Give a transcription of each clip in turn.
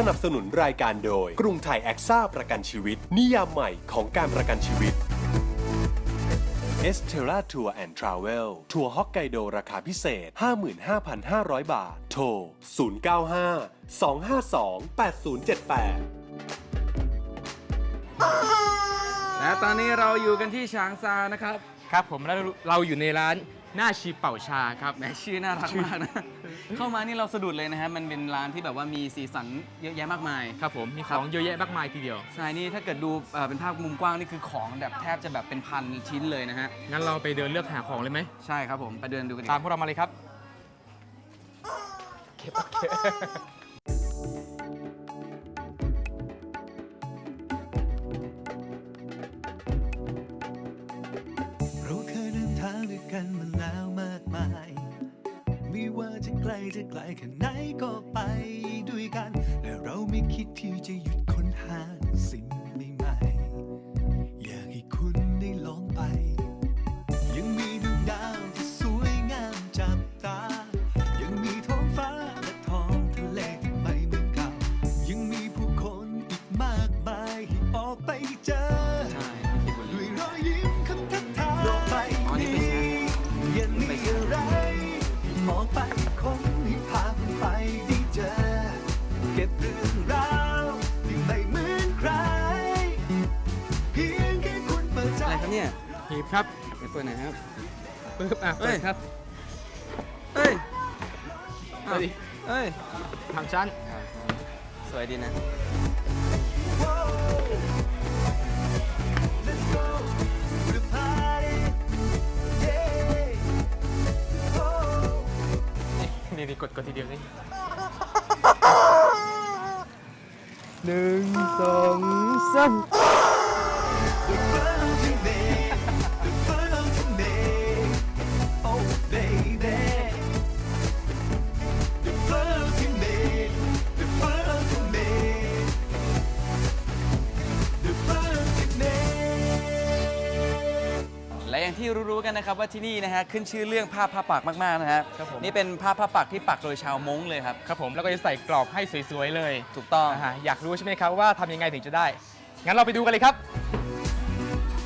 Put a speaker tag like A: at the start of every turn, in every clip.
A: สนับสนุนรายการโดย กรุงไทยแอคซ่าประกันชีวิต นิยามใหม่ของการประกันชีวิต e s t e l l a Tour and Travel ทัวร์ฮอกไกโดราคาพิเศษ 55,500 บาท โทร 095 252 8078
B: และตอนนี้เราอยู่กันที่ฉางซานะครับ
C: ครับผมแล้วเราอยู่ในร้านหน้าชีเป่าชาครับ
B: แหมชื่อน่ารักมากนะ เข้ามานี่เราสะดุดเลยนะฮะ มันเป็นร้านที่แบบว่ามีสีสันเยอะแยะมากมาย
C: ครับผมมีของเยอะแยะมากมายทีเดียว
B: ใช่ นี่ถ้าเกิดดูเอ่อเป็นภาพมุมกว้างนี่คือของแบบแทบจะแบบเป็นพันชิ้นเลยนะฮะ
C: งั้นเราไปเดินเลือกหาของเลยไหม
B: ใช่ครับผม ไปเดินดูกันดีก
C: ตาม
B: ว่า
C: พวกเรามาเลยครับ
D: เราเคยเดินทางด้วยกันมาแล้ว จะไกลแค่ไหนก็ไปด้วยกัน เนี่ยหีบค
B: รั
D: บไปเปิด
C: ห
B: น่อยครับ
C: ปึ๊บอะ
B: เอ้
C: เปิ
B: ย
C: ดครับ
B: เอ้ย
C: เอ้ย
B: เอ้ย
C: ทางชั้น
B: สวยดีนะ
D: Let's go to the party yeah oh
C: นี่นี่กดกดทีเดียวนี่หนึ่งสองสาม
B: ที่รู้ๆกันนะครับว่าที่นี่นะฮะขึ้นชื่อเรื่องภาพผ้าปักมากๆนะฮะ
C: ครับผม
B: นี่เป็นภาพผ้าปักที่ปักโดยชาวม้งเลยครับ
C: ครับผมแล้วก็จะใส่กรอบให้สวยๆเลย
B: ถูกต้อง
C: อ่าฮะอยากรู้ใช่ไหมครับว่าทำยังไงถึงจะได้ งั้นเราไปดูกันเลยครับ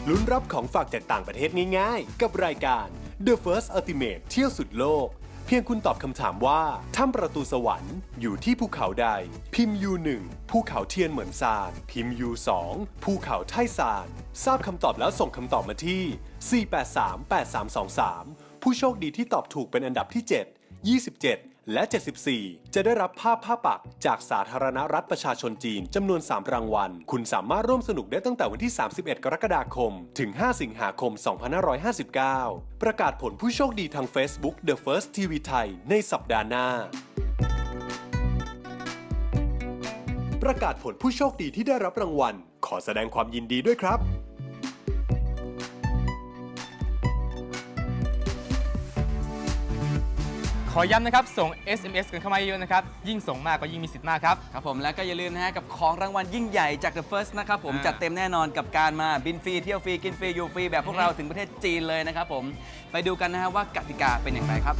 A: ลุ้นรับของฝากจากต่างประเทศง่ายๆ กับรายการ The First Ultimate เที่ยวสุดโลก เพียงคุณตอบคำถามว่าถ้ำประตูสวรรค์อยู่ที่ภูเขาใด พิมพ์ยูหนึ่งภูเขาเทียนเหมือนซาน พิมพ์ยูสองภูเขาไทซาน ทราบคำตอบแล้วส่งคำตอบมาที่ 4838323 ผู้โชคดีที่ตอบถูกเป็นอันดับที่ 7 27 และ 74 จะได้รับภาพผ้าปัก จากสาธารณรัฐประชาชนจีนจำนวน 3 รางวัล คุณสามารถร่วมสนุกได้ตั้งแต่วันที่ 31 กรกฎาคม ถึง 5 สิงหาคม 2559 ประกาศผลผู้โชคดีทาง Facebook The First TV ไทยในสัปดาห์หน้าประกาศผลผู้โชคดีที่ได้รับรางวัล ขอแสดงความยินดีด้วยครับ
C: ขอย้ำนะครับ ส่ง SMS กันเข้ามาเยอะๆนะครับ ยิ่งส่งมากก็ยิ่งมีสิทธิ์มากครับ
B: ครับผมแล้วก็อย่าลืมนะฮะกับของรางวัลยิ่งใหญ่จาก The First นะครับผม
C: อ่า
B: จัดเต็มแน่นอนกับการมาบินฟรีเที่ยวฟรีกินฟรีอยู่ฟรีแบบพวกเราถึงประเทศจีนเลยนะครับผมไปดูกันนะฮะว่ากติกาเป็นอย่างไรครับ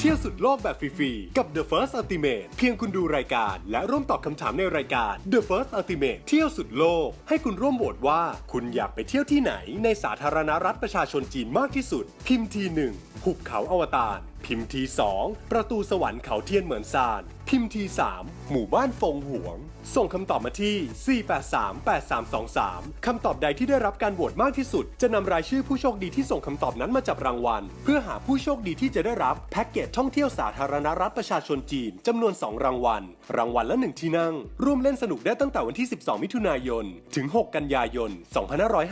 A: เที่ยวสุดโลกแบบฟรีๆ กับ The First Ultimate เพียงคุณดูรายการ และร่วมตอบคำถามในรายการ The First Ultimate เที่ยวสุดโลก ให้คุณร่วมโหวตว่า คุณอยากไปเที่ยวที่ไหนในสาธารณรัฐประชาชนจีนมากที่สุด พิมพ์ทีหนึ่งหุบเขาอวตาร พิมพ์ทีสองประตูสวรรค์เขาเทียนเหมือนซาน พิมพ์ทีสามหมู่บ้านฟงหวง ส่งคำตอบมาที่ 4838323 คำตอบใดที่ได้รับการโหวตมากที่สุด จะนำรายชื่อผู้โชคดีที่ส่งคำตอบนั้นมาจับรางวัล เพื่อหาผู้โชคดีที่จะได้รับแพ็กเกจท่องเที่ยวสาธารณรัฐประชาชนจีนจำนวน 2 รางวัล รางวัลละ 1 ที่นั่ง ร่วมเล่นสนุกได้ตั้งแต่วันที่ 12 มิถุนายน ถึง 6 กันยายน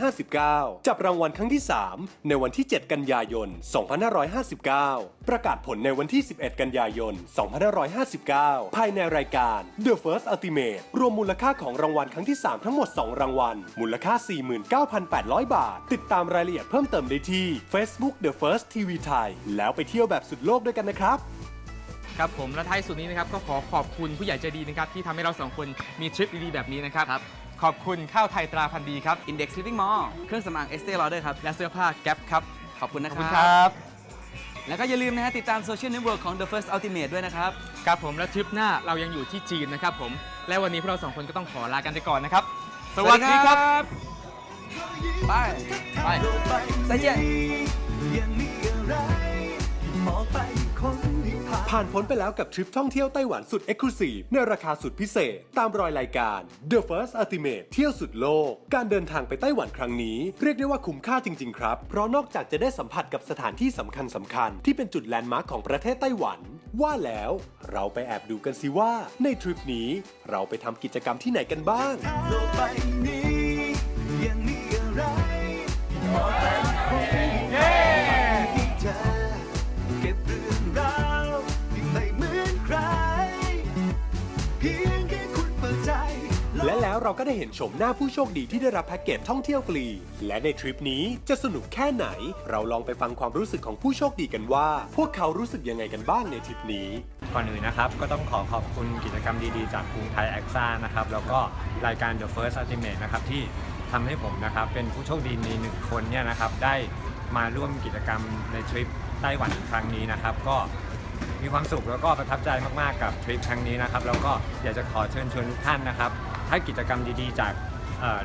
A: 2559 จับรางวัลครั้งที่ 3 ในวันที่ 7 กันยายน 2559 ประกาศผลในวันที่ 11 กันยายน 2559 ภายในรายการ The First Ultimate รวมมูลค่าของรางวัลครั้งที่ 3 ทั้งหมด 2 รางวัล มูลค่า 49,800 บาท ติดตามรายละเอียดเพิ่มเติมได้ที่ Facebook The First TV ไทยแล้วไปเที่ยวแบบสุดโลกด้วยกันนะครับ
C: ครับผมและท้ายสุดนี้นะครับก็ขอขอบคุณผู้ใหญ่ใจดีนะครับที่ทำให้เราสองคนมีทริปดีๆแบบนี้นะครับ
B: ครับ
C: ขอบคุณข้าวไทยตราพันธุ์ดีครับ
B: Index Living Mall เครื่องสำอาง Estee Lauder ครับ
C: และเสื้อผ้าแก๊ปครับ
B: ขอบคุณ
C: ข
B: นะ
C: อบ
B: ค
C: คุณ
B: รับ
C: ครับ
B: แล้วก็อย่าลืมนะฮะติดตามโซเชียลเน็ตเวิร์กของ The First Ultimate ด้วยนะครับ
C: ครับผมและทริปหน้าเรายังอยู่ที่จีนนะครับผม และวันนี้พวกเราสองคนก็ต้องขอลากันไปก่อนนะครับ
B: สวัสดีครับ ไป ไป
D: ไป
B: 再见
D: ยังมีอะไรมองไปคนที่ผ่าน
A: ผ่านพ้นไปแล้วกับทริปท่องเที่ยวไต้หวันสุด e x c l u s i v e ในราคาสุดพิเศษ ตามรอยรายการ The First Ultimate เที่ยวสุดโลก การเดินทางไปไต้หวันครั้งนี้ เรียกได้ว่าคุ้มค่าจริง ๆ ครับ เพราะนอกจากจะได้สัมผัสกับสถานที่สำคัญสคัญๆที่เป็นจุดแลนด์มาร์คของประเทศไต้หวัน ว่าแล้วเราไปแอบดูกันสิว่า ในทริปนี้เราไปทำกิจกรรมที่ไหนกันบ้าง
D: โลกใบนี้ยังมีอะไร แล้
A: วเราก็ได้เห็นชมหน้าผู้โชคดีที่ได้รับแพ็กเกจท่องเที่ยวฟรี และในทริปนี้จะสนุกแค่ไหน เราลองไปฟังความรู้สึกของผู้โชคดีกันว่า พวกเขารู้สึกยังไงกันบ้างในทริปนี้
E: ก่อนอื่นนะครับ ก็ต้องขอขอบคุณกิจกรรมดีๆ จากกรุงไทยแอคซ่านะครับ แล้วก็รายการ The First Ultimate นะครับที่ทำให้ผมนะครับเป็นผู้โชคดีในหนึ่งคนเนี่ยนะครับได้มาร่วมกิจกรรมในทริปไต้หวันครั้งนี้นะครับ ก็มีความสุขแล้วก็ประทับใจมากๆกับทริปครั้งนี้นะครับแล้วก็อยากจะขอเชิญชวนทุกท่านนะครับ ถ้ากิจกรรมดีๆ จาก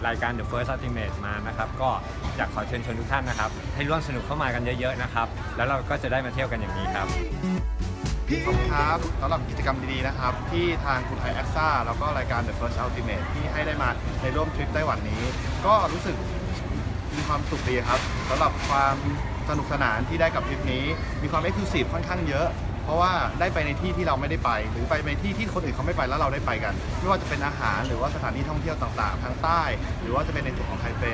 E: รายการ The First Ultimate มานะครับ ก็อยากขอเชิญชวนทุกท่านนะครับ ให้ร่วมสนุกเข้ามากันเยอะๆนะครับ แล้วเราก็จะได้มาเที่ยวกันอย่างนี้ครับ
F: ขอบคุณครับสำหรับกิจกรรมดีๆนะครับ ที่ทางคุณไทยแอคซ่าแล้วก็รายการ The First Ultimate ที่ให้ได้มาในร่วมทริปไต้หวันนี้ ก็รู้สึกมีความสุขดีครับสำหรับความสนุกสนานที่ได้กับทริปนี้ มีความเอ็กซ์คลูซีฟค่อนข้างเยอะ เพราะว่าได้ไปในที่ที่เราไม่ได้ไป หรือไปในที่ที่คนอื่นเขาไม่ไปแล้วเราได้ไปกัน ไม่ว่าจะเป็นอาหารหรือว่าสถานที่ท่องเที่ยวต่างๆ ทางใต้ หรือว่าจะเป็นในส่วนของไทเป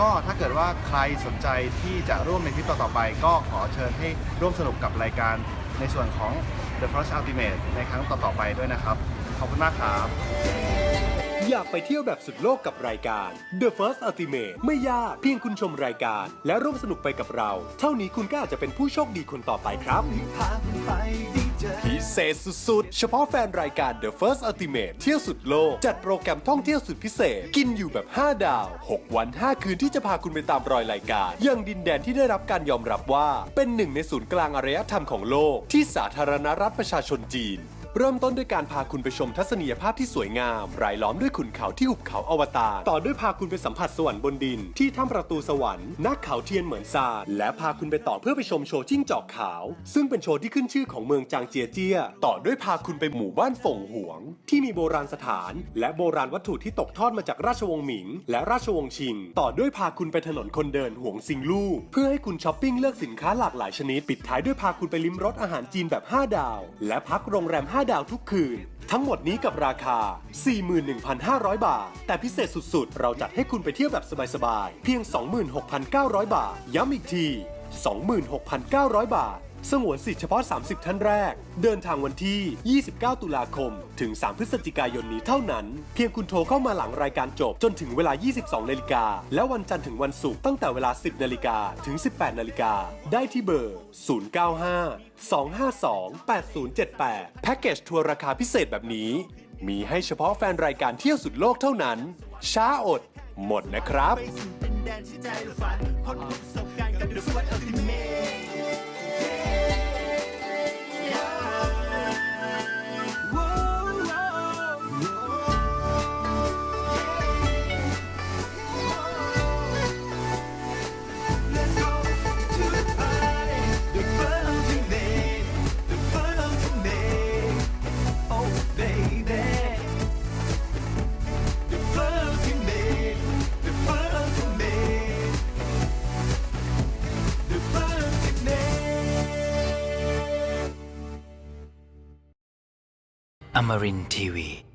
F: ก็ถ้าเกิดว่าใครสนใจที่จะร่วมในทริปต่อๆไป ก็ขอเชิญให้ร่วมสนุกกับรายการในส่วนของ The First Ultimate ในครั้งต่อๆไปด้วยนะครับ ขอบคุณมากครับ
A: อยากไปเที่ยวแบบสุดโลกกับรายการ The First Ultimate ไม่ยากเพียงคุณชมรายการ และร่วมสนุกไปกับเรา เท่านี้คุณก็อาจจะเป็นผู้โชคดีคนต่อไปครับ
D: พิเศ
A: ษสุดๆ เฉพาะแฟนรายการ The First Ultimate เที่ยวสุดโลก จัดโปรแกรมท่องเที่ยวสุดพิเศษ กินอยู่แบบ 5 ดาว 6 วัน 5 คืนที่จะพาคุณไปตามรอยรายการยังดินแดนที่ได้รับการยอมรับว่า เป็นหนึ่งในศูนย์กลางอารยธรรมของโลก ที่สาธารณรัฐประชาชนจีน เริ่มต้นด้วยการพาคุณไปชมทัศนียภาพที่สวยงาม รายล้อมด้วยขุนเขาที่หุบเขาอวตารต่อด้วยพาคุณไปสัมผัสสวรรค์บนดิน ที่ถ้ำประตูสวรรค์นักเขาเทียนเหมือนซานและพาคุณไปต่อเพื่อไปชมโชว์จิ้งจอกขาว ซึ่งเป็นโชว์ที่ขึ้นชื่อของเมืองจางเจียเจีย ต่อด้วยพาคุณไปหมู่บ้านฝงหวง ที่มีโบราณสถาน และโบราณวัตถุที่ตกทอดมาจากราชวงศ์หมิง และราชวงศ์ชิง ต่อด้วยพาคุณไปถนนคนเดินหวงซิงลู่เพื่อให้คุณช้อปปิ้งเลือกสินค้าหลากหลายชนิด ปิดท้ายด้วยพาคุณไปลิ้มรสอาหารจีนแบบ 5 ดาว และพักโรงแรม 5ดาวทุกคืน ทั้งหมดนี้กับราคา 41,500 บาท แต่พิเศษสุดๆ เราจัดให้คุณไปเที่ยวแบบสบายๆ เพียง 26,900 บาท ย้ำอีกที 26,900 บาท สงวนสิทธิ์เฉพาะ 30 ท่านแรก เดินทางวันที่ 29 ตุลาคม ถึง 3 พฤศจิกายนนี้เท่านั้น เพียงคุณโทรเข้ามาหลังรายการจบจนถึงเวลา 22 นาฬิกา และวันจันทร์ถึงวันศุกร์ตั้งแต่เวลา 10 นาฬิกา ถึง 18 นาฬิกา ได้ที่เบอร์ 095 252 8078 แพ็กเกจทัวร์ราคาพิเศษแบบนี้ มีให้เฉพาะแฟนรายการเที่ยวสุดโลกเท่านั้น ช้าอด หมดนะครับ
D: ไปสู่
G: Amarin Tiwi.